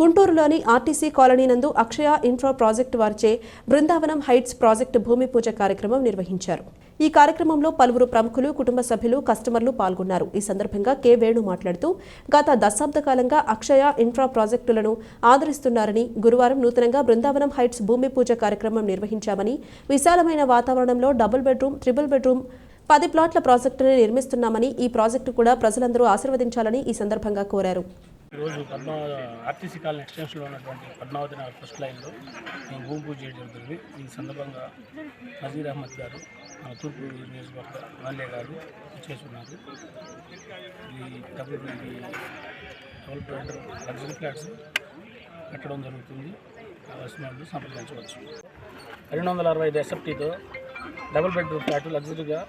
గుంటూరులోని RTC colony నందు అక్షయ infra project వారిచే బృందావనం హైట్స్ ప్రాజెక్టు భూమి పూజ కార్యక్రమం నిర్వహించారు. ఈ కార్యక్రమంలో పలువురు ప్రముఖులు కుటుంబ సభ్యులు కస్టమర్లు పాల్గొన్నారు. ఈ సందర్భంగా కె వేణు మాట్లాడుతూ గత దశాబ్ద కాలంగా అక్షయ ఇన్ఫ్రా ప్రాజెక్టులను ఆదరిస్తున్నారని గురువారం నూతనంగా బృందావనం హైట్స్ భూమి పూజ కార్యక్రమం నిర్వహించామని విశాలమైన వాతావరణంలో డబుల్ బెడ్రూమ్ ట్రిపుల్ బెడ్రూమ్ పది ప్లాట్ల ప్రాజెక్టును నిర్మిస్తున్నామని ఈ ప్రాజెక్టు కూడా ప్రజలందరూ ఆశీర్వదించాలని ఈ సందర్భంగా కోరారు. ఈరోజు పద్మావతి ఆర్టీసీ కాలనీ ఎక్స్టెన్షన్లో ఉన్నటువంటి పద్మావతి నగర్ ఫస్ట్ లైన్లో మేము భూమి పూజ చేయడం జరుగుతుంది. ఈ సందర్భంగా నజీర్ అహ్మద్ గారు మన తూర్పు నియోజకవర్గ ఎమ్మెల్యే గారు చేసుకున్నారు ఈ double double bed luxury flats కట్టడం జరుగుతుంది. కావాల్సిన వాళ్ళు సంప్రదించవచ్చు. రెండు వందల అరవై ఐదు ఎస్ఎఫ్టీతో డబుల్ బెడ్రూమ్ ఫ్లాట్ లగ్జరీగా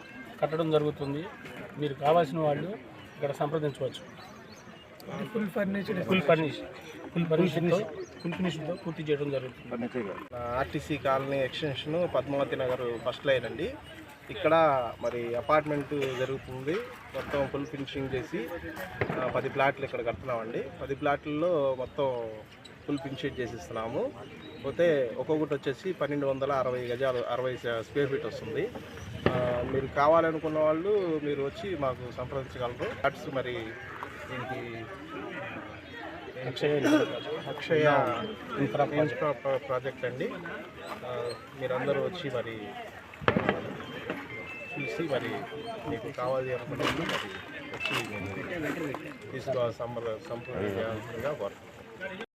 కట్టడం జరుగుతుంది. మీరు కావాల్సిన వాళ్ళు ఇక్కడ సంప్రదించవచ్చు. Full furnished. Full furnish full ఫర్నిష్తో full ఫినిష్తో పూర్తి చేయడం జరుగుతుంది. RTC colony extension Padmavathi Nagar first line అండి. ఇక్కడ మరి అపార్ట్మెంట్ జరుగుతుంది. మొత్తం ఫుల్ ఫినిషింగ్ చేసి పది ప్లాట్లు ఇక్కడ కడుతున్నామండి. పది ప్లాట్లలో మొత్తం ఫుల్ ఫినిషింగ్ చేసిస్తున్నాము. పోతే ఒక్కొక్కటి వచ్చేసి పన్నెండు వందల అరవై గజాలు అరవై స్క్వేర్ ఫీట్ వస్తుంది. మీరు కావాలనుకున్న వాళ్ళు మీరు వచ్చి మాకు సంప్రదించగలరు. ఫ్లాట్స్ మరి దీనికి అక్షయ అక్షయ ఇన్ఫ్రా ఇన్ఫ్రా ప్రా- ప్రాజెక్ట్ అండి. మీరందరూ వచ్చి మరి చూసి మరి మీకు కావాలి అనుకున్నప్పుడు మరి వచ్చి తీసుకోవాలి సంప్రదించాల్సిందిగా కోరుతున్నాను